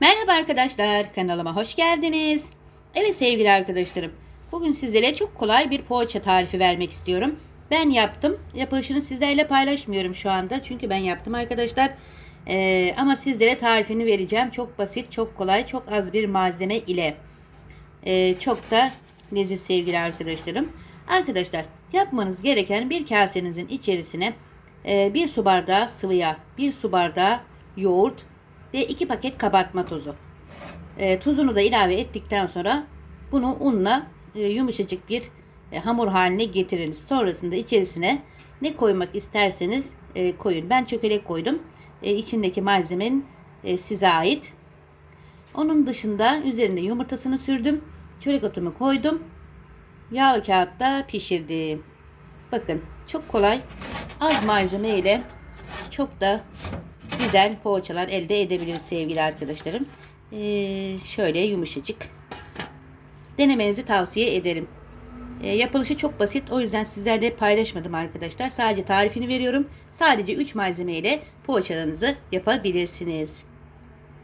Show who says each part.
Speaker 1: Merhaba arkadaşlar, kanalıma hoş geldiniz. Evet sevgili arkadaşlarım, bugün sizlere çok kolay bir poğaça tarifi vermek istiyorum. Ben yaptım, yapılışını sizlerle paylaşmıyorum şu anda çünkü ben yaptım arkadaşlar. Ee, ama sizlere tarifini vereceğim. Çok basit, çok kolay, çok az bir malzeme ile. Ee, çok da leziz sevgili arkadaşlarım. Arkadaşlar yapmanız gereken bir kasenizin içerisine e, bir su bardağı sıvı yağ, bir su bardağı yoğurt ve iki paket kabartma tozu. E, tuzunu da ilave ettikten sonra bunu unla e, yumuşacık bir e, hamur haline getiriniz. Sonrasında içerisine ne koymak isterseniz e, koyun. Ben çökelek koydum. E, içindeki malzemenin e, size ait. Onun dışında üzerine yumurtasını sürdüm. Çörek otumu koydum. Yağlı kağıtta pişirdim. Bakın çok kolay. Az malzeme ile çok da güzel poğaçalar elde edebiliriz sevgili arkadaşlarım. Ee, şöyle yumuşacık. Denemenizi tavsiye ederim. Ee, yapılışı çok basit. O yüzden sizlerle paylaşmadım arkadaşlar. Sadece tarifini veriyorum. Sadece 3 malzeme ile poğaçalarınızı yapabilirsiniz.